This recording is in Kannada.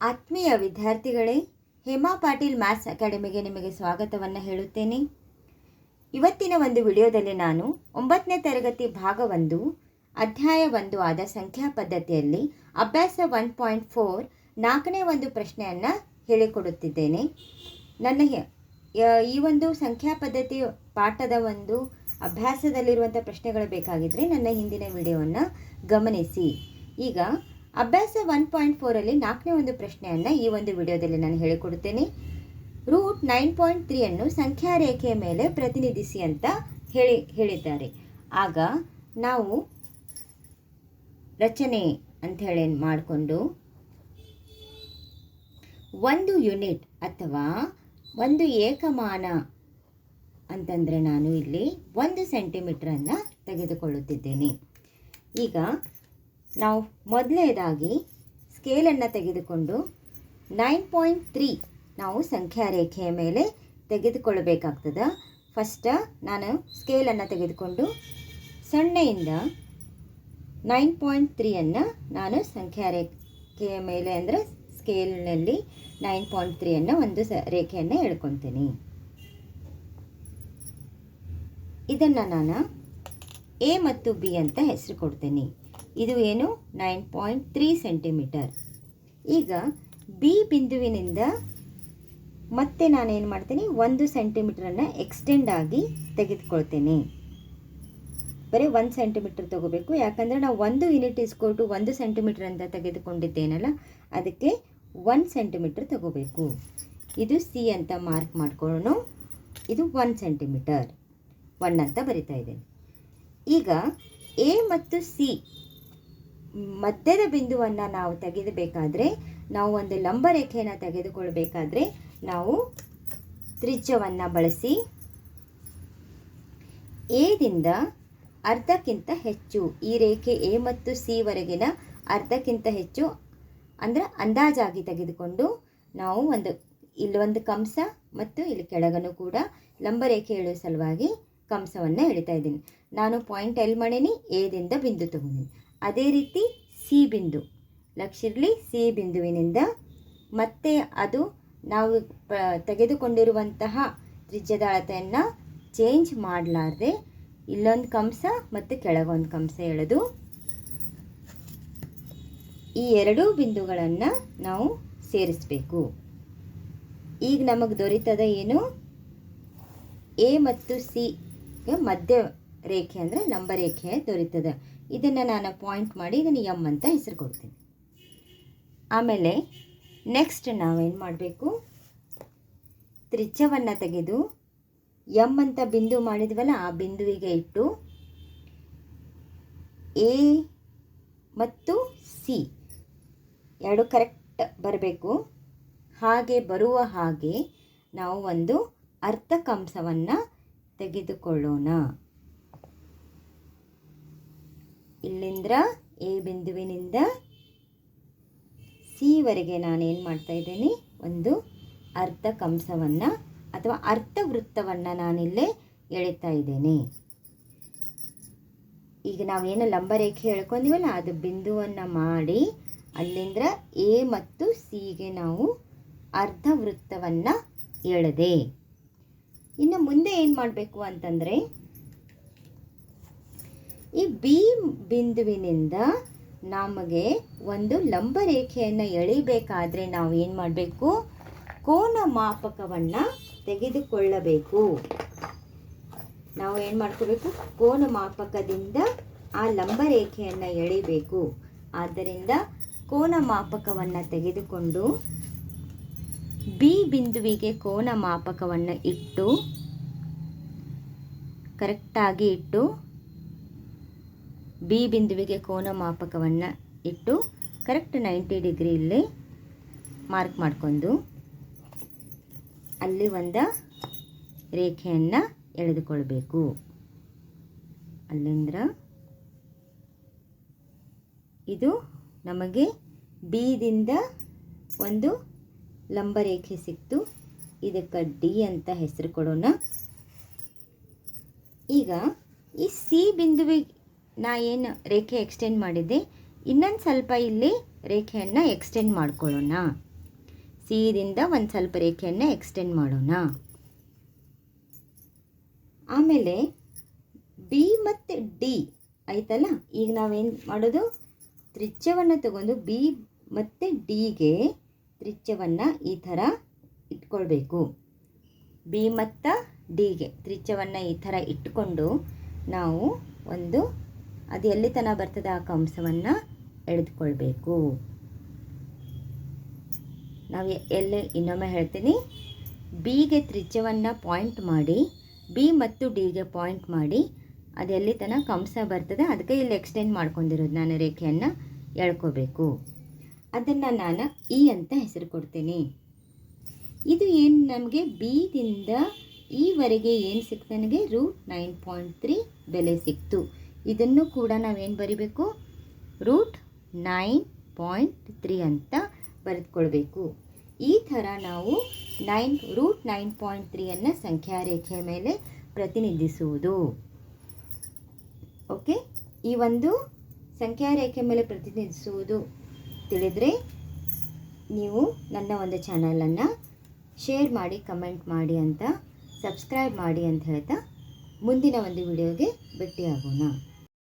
ಆತ್ಮೀಯ ವಿದ್ಯಾರ್ಥಿಗಳೇ, ಹೇಮಾ ಪಾಟೀಲ್ ಮ್ಯಾಥ್ಸ್ ಅಕಾಡೆಮಿಗೆ ನಿಮಗೆ ಸ್ವಾಗತವನ್ನು ಹೇಳುತ್ತೇನೆ. ಇವತ್ತಿನ ಒಂದು ವಿಡಿಯೋದಲ್ಲಿ ನಾನು ಒಂಬತ್ತನೇ ತರಗತಿ ಭಾಗ ಒಂದು ಅಧ್ಯಾಯ ಒಂದು ಆದ ಸಂಖ್ಯಾ ಪದ್ಧತಿಯಲ್ಲಿ ಅಭ್ಯಾಸ ಒನ್ ಪಾಯಿಂಟ್ ಫೋರ್ ನಾಲ್ಕನೇ ಒಂದು ಪ್ರಶ್ನೆಯನ್ನು ಹೇಳಿಕೊಡುತ್ತಿದ್ದೇನೆ. ನನ್ನ ಈ ಒಂದು ಸಂಖ್ಯಾ ಪದ್ಧತಿ ಪಾಠದ ಒಂದು ಅಭ್ಯಾಸದಲ್ಲಿರುವಂಥ ಪ್ರಶ್ನೆಗಳು ಬೇಕಾಗಿದ್ದರೆ ನನ್ನ ಹಿಂದಿನ ವಿಡಿಯೋವನ್ನು ಗಮನಿಸಿ. ಈಗ ಅಭ್ಯಾಸ ಒನ್ ಪಾಯಿಂಟ್ ಫೋರಲ್ಲಿ ನಾಲ್ಕನೇ ಒಂದು ಪ್ರಶ್ನೆಯನ್ನು ಈ ಒಂದು ವಿಡಿಯೋದಲ್ಲಿ ನಾನು ಹೇಳಿಕೊಡ್ತೇನೆ ರೂಟ್ ನೈನ್ ಪಾಯಿಂಟ್ ತ್ರೀಯನ್ನು ಸಂಖ್ಯಾ ರೇಖೆಯ ಮೇಲೆ ಪ್ರತಿನಿಧಿಸಿ ಅಂತ ಹೇಳಿ, ಹೇಳಿದ್ದಾರೆ. ಆಗ ನಾವು ರಚನೆ ಅಂಥೇಳಿ ಮಾಡಿಕೊಂಡು ಒಂದು ಯೂನಿಟ್ ಅಥವಾ ಒಂದು ಏಕಮಾನ ಅಂತಂದರೆ ನಾನು ಇಲ್ಲಿ ಒಂದು ಸೆಂಟಿಮೀಟ್ರನ್ನು ತೆಗೆದುಕೊಳ್ಳುತ್ತಿದ್ದೇನೆ. ಈಗ ನಾವು ಮೊದಲನೇದಾಗಿ ಸ್ಕೇಲನ್ನು ತೆಗೆದುಕೊಂಡು ನೈನ್ ಪಾಯಿಂಟ್ ತ್ರೀ ನಾವು ಸಂಖ್ಯಾ ರೇಖೆಯ ಮೇಲೆ ತೆಗೆದುಕೊಳ್ಳಬೇಕಾಗ್ತದೆ. ಫಸ್ಟ ನಾನು ಸ್ಕೇಲನ್ನು ತೆಗೆದುಕೊಂಡು ಸೊನ್ನೆಯಿಂದ ನೈನ್ ಪಾಯಿಂಟ್ ತ್ರೀಯನ್ನು ನಾನು ಸಂಖ್ಯಾ ರೇಖೆಯ ಮೇಲೆ ಅಂದರೆ ಸ್ಕೇಲ್ನಲ್ಲಿ ನೈನ್ ಪಾಯಿಂಟ್ ತ್ರೀಯನ್ನು ಒಂದು ಸ ರೇಖೆಯನ್ನು ಹೇಳ್ಕೊತೀನಿ ಇದನ್ನು ನಾನು ಎ ಮತ್ತು ಬಿ ಅಂತ ಹೆಸರು ಕೊಡ್ತೀನಿ. ಇದು ಏನು? ನೈನ್ ಪಾಯಿಂಟ್ ತ್ರೀ ಸೆಂಟಿಮೀಟರ್ ಈಗ ಬಿ ಬಿಂದುವಿನಿಂದ ಮತ್ತೆ ನಾನೇನು ಮಾಡ್ತೀನಿ? ಒಂದು ಸೆಂಟಿಮೀಟ್ರನ್ನು ಎಕ್ಸ್ಟೆಂಡ್ ಆಗಿ ತೆಗೆದುಕೊಳ್ತೇನೆ. ಬರೀ ಒಂದು ಸೆಂಟಿಮೀಟ್ರ್ ತಗೋಬೇಕು. ಯಾಕಂದರೆ ನಾವು ಒಂದು ಯೂನಿಟ್ ಇಸ್ಕೊಟ್ಟು ಒಂದು ಸೆಂಟಿಮೀಟ್ರ್ ಅಂತ ತೆಗೆದುಕೊಂಡಿದ್ದೇನಲ್ಲ, ಅದಕ್ಕೆ ಒನ್ ಸೆಂಟಿಮೀಟ್ರ್ ತಗೋಬೇಕು. ಇದು ಸಿ ಅಂತ ಮಾರ್ಕ್ ಮಾಡ್ಕೊಳ್ಳೋಣ. ಇದು ಒನ್ ಸೆಂಟಿಮೀಟರ್ ಒನ್ ಅಂತ ಬರಿತಾ ಇದ್ದೇನೆ. ಈಗ ಎ ಮತ್ತು ಸಿ ಮಧ್ಯದ ಬಿಂದುವನ್ನು ನಾವು ತೆಗೆದಬೇಕಾದ್ರೆ, ನಾವು ಒಂದು ಲಂಬ ರೇಖೆಯನ್ನು ತೆಗೆದುಕೊಳ್ಬೇಕಾದ್ರೆ ನಾವು ತ್ರಿಜ್ಯವನ್ನು ಬಳಸಿ ಎದಿಂದ ಅರ್ಧಕ್ಕಿಂತ ಹೆಚ್ಚು, ಈ ರೇಖೆ ಎ ಮತ್ತು ಸಿ ವರೆಗಿನ ಅರ್ಧಕ್ಕಿಂತ ಹೆಚ್ಚು ಅಂದರೆ ಅಂದಾಜಾಗಿ ತೆಗೆದುಕೊಂಡು ನಾವು ಒಂದು, ಇಲ್ಲಿ ಒಂದು ಕಂಸ ಮತ್ತು ಇಲ್ಲಿ ಕೆಳಗನು ಕೂಡ ಲಂಬರೇಖೆ ಎಳೆಯುವ ಸಲುವಾಗಿ ಕಂಸವನ್ನು ಎಳಿತಾ ಇದ್ದೀನಿ. ನಾನು ಪಾಯಿಂಟ್ ಎಲ್ಲಿ ಮಾಡೀನಿ ಎದಿಂದ ಬಿಂದು ತಗೊಂಡಿನಿ ಅದೇ ರೀತಿ ಸಿ ಬಿಂದು. ಲಕ್ಷಿರಲಿ ಸಿ ಬಿಂದುವಿನಿಂದ ಮತ್ತೆ ಅದು ನಾವು ತೆಗೆದುಕೊಂಡಿರುವಂತಹ ತ್ರಿಜ್ಯದ ಅಳತೆಯನ್ನು ಚೇಂಜ್ ಮಾಡಲಾರ್ದೆ ಇಲ್ಲೊಂದು ಕಂಸ ಮತ್ತು ಕೆಳಗೊಂದು ಕಂಸ ಎಳೆದು ಈ ಎರಡೂ ಬಿಂದುಗಳನ್ನು ನಾವು ಸೇರಿಸಬೇಕು. ಈಗ ನಮಗೆ ದೊರೀತದ ಏನು? ಎ ಮತ್ತು ಸಿ ಮಧ್ಯ ರೇಖೆ ಅಂದರೆ ಲಂಬ ರೇಖೆ ದೊರೀತದ. ಇದನ್ನು ನಾನು ಪಾಯಿಂಟ್ ಮಾಡಿ ಇದನ್ನು ಎಂ ಅಂತ ಹೆಸರು ಕೊಡ್ತೀನಿ. ಆಮೇಲೆ ನೆಕ್ಸ್ಟ್ ನಾವೇನು ಮಾಡಬೇಕು? ತ್ರಿಜ್ಯವನ್ನು ತೆಗೆದು ಎಂ ಅಂತ ಬಿಂದು ಮಾಡಿದ್ವಲ್ಲ, ಆ ಬಿಂದುವಿಗೆ ಇಟ್ಟು ಎ ಮತ್ತು ಸಿ ಎರಡು ಕರೆಕ್ಟ್ ಬರಬೇಕು. ಹಾಗೆ ಬರುವ ಹಾಗೆ ನಾವು ಒಂದು ಅರ್ಥಕಂಸವನ್ನು ತೆಗೆದುಕೊಳ್ಳೋಣ. ಇಲ್ಲಿಂದ ಎ ಬಿಂದುವಿನಿಂದ ಸಿವರೆಗೆ ನಾನೇನು ಮಾಡ್ತಾ ಇದ್ದೀನಿ? ಒಂದು ಅರ್ಧ ಕಂಸವನ್ನು ಅಥವಾ ಅರ್ಧ ವೃತ್ತವನ್ನು ನಾನಿಲ್ಲೇ ಎಳಿತಾ ಇದ್ದೇನೆ. ಈಗ ನಾವೇನು ಲಂಬರೇಖೆ ಎಳ್ಕೊಂಡಿವಲ್ಲ, ಅದು ಬಿಂದುವನ್ನು ಮಾಡಿ ಅಲ್ಲಿಂದ ಎ ಮತ್ತು ಸಿಗೆ ನಾವು ಅರ್ಧ ವೃತ್ತವನ್ನು ಎಳೆದೆ. ಇನ್ನು ಮುಂದೆ ಏನು ಮಾಡಬೇಕು ಅಂತಂದರೆ ಈ ಬಿ ಬಿಂದುವಿನಿಂದ ನಮಗೆ ಒಂದು ಲಂಬ ರೇಖೆಯನ್ನು ಎಳಿಬೇಕಾದ್ರೆ ನಾವು ಏನು ಮಾಡಬೇಕು? ಕೋನ ಮಾಪಕವನ್ನು ತೆಗೆದುಕೊಳ್ಳಬೇಕು. ನಾವು ಏನು ಮಾಡ್ಕೋಬೇಕು? ಕೋನ ಮಾಪಕದಿಂದ ಆ ಲಂಬ ರೇಖೆಯನ್ನು ಎಳಿಬೇಕು. ಆದ್ದರಿಂದ ಕೋನ ಮಾಪಕವನ್ನು ತೆಗೆದುಕೊಂಡು ಬಿ ಬಿಂದುವಿಗೆ ಕೋನ ಮಾಪಕವನ್ನು ಇಟ್ಟು ಕರೆಕ್ಟಾಗಿ ಇಟ್ಟು ಬಿ ಬಿಂದುವಿಗೆ ಕೋನ ಮಾಪಕವನ್ನು ಇಟ್ಟು ಕರೆಕ್ಟ್ ನೈಂಟಿ ಡಿಗ್ರಿಯಲ್ಲಿ ಮಾರ್ಕ್ ಮಾಡ್ಕೊಂಡು ಅಲ್ಲಿ ಒಂದು ರೇಖೆಯನ್ನು ಎಳೆದುಕೊಳ್ಬೇಕು. ಅಲ್ಲಿಂದ್ರ ಇದು ನಮಗೆ ಬಿದಿಂದ ಒಂದು ಲಂಬ ರೇಖೆ ಸಿಕ್ತು. ಇದಕ್ಕೆ ಡಿ ಅಂತ ಹೆಸರು ಕೊಡೋಣ. ಈಗ ಈ ಸಿ ಬಿಂದುವಿಗೆ ನಾ ಏನು ರೇಖೆ ಎಕ್ಸ್ಟೆಂಡ್ ಮಾಡಿದ್ದೆ? ಇನ್ನೊಂದು ಸ್ವಲ್ಪ ಇಲ್ಲಿ ರೇಖೆಯನ್ನು ಎಕ್ಸ್ಟೆಂಡ್ ಮಾಡ್ಕೊಳ್ಳೋಣ. ಸಿದಿಂದ ಒಂದು ಸ್ವಲ್ಪ ರೇಖೆಯನ್ನು ಎಕ್ಸ್ಟೆಂಡ್ ಮಾಡೋಣ. ಆಮೇಲೆ ಬಿ ಮತ್ತು ಡಿ ಆಯ್ತಲ್ಲ? ಈಗ ನಾವೇನು ಮಾಡೋದು? ತ್ರಿಜ್ಯವನ್ನು ತಗೊಂಡು ಬಿ ಮತ್ತು ಡಿಗೆ ತ್ರಿಜ್ಯವನ್ನು ಈ ಥರ ಇಟ್ಕೊಳ್ಬೇಕು. ಬಿ ಮತ್ತು ಡಿಗೆ ತ್ರಿಜ್ಯವನ್ನು ಈ ಥರ ಇಟ್ಕೊಂಡು ನಾವು ಒಂದು ಅದು ಎಲ್ಲಿ ತನಕ ಬರ್ತದೆ ಆ ಕಂಸವನ್ನು ಎಳೆದುಕೊಳ್ಬೇಕು. ನಾವು ಎಲ್ಲಿ ಇನ್ನೊಮ್ಮೆ ಹೇಳ್ತೀನಿ. ಬಿಗೆ ತ್ರಿಜ್ಯವನ್ನು ಪಾಯಿಂಟ್ ಮಾಡಿ ಬಿ ಮತ್ತು ಡಿಗೆ ಪಾಯಿಂಟ್ ಮಾಡಿ, ಅದು ಎಲ್ಲಿ ತನಕ ಕಂಸ ಬರ್ತದೆ ಅದಕ್ಕೆ ಇಲ್ಲಿ ಎಕ್ಸ್ಟೆಂಡ್ ಮಾಡ್ಕೊಂಡಿರೋದು ನಾನು ರೇಖೆಯನ್ನು ಎಳ್ಕೋಬೇಕು. ಅದನ್ನು ನಾನು ಇ ಅಂತ ಹೆಸರು ಕೊಡ್ತೀನಿ. ಇದು ಏನು ನಮಗೆ ಬಿದಿಂದ ಈವರೆಗೆ ಏನು ಸಿಕ್ತು ನನಗೆ? ರೂಟ್ ನೈನ್ ಪಾಯಿಂಟ್ ತ್ರೀ ಬೆಲೆ ಸಿಕ್ತು. ಇದನ್ನು ಕೂಡ ನಾವೇನು ಬರಿಬೇಕು? ರೂಟ್ ನೈನ್ ಪಾಯಿಂಟ್ ತ್ರೀ ಅಂತ ಬರೆದುಕೊಳ್ಬೇಕು. ಈ ಥರ ನಾವು ನೈನ್, ರೂಟ್ ನೈನ್ ಪಾಯಿಂಟ್ ತ್ರೀಯನ್ನು ಸಂಖ್ಯಾ ರೇಖೆಯ ಮೇಲೆ ಪ್ರತಿನಿಧಿಸುವುದು. ಓಕೆ? ಈ ಒಂದು ಸಂಖ್ಯಾ ರೇಖೆ ಮೇಲೆ ಪ್ರತಿನಿಧಿಸುವುದು ತಿಳಿದರೆ ನೀವು ನನ್ನ ಒಂದು ಚಾನಲನ್ನು ಶೇರ್ ಮಾಡಿ, ಕಮೆಂಟ್ ಮಾಡಿ ಅಂತ, ಸಬ್ಸ್ಕ್ರೈಬ್ ಮಾಡಿ ಅಂತ ಹೇಳ್ತಾ ಮುಂದಿನ ಒಂದು ವಿಡಿಯೋಗೆ ಭೇಟಿಯಾಗೋಣ.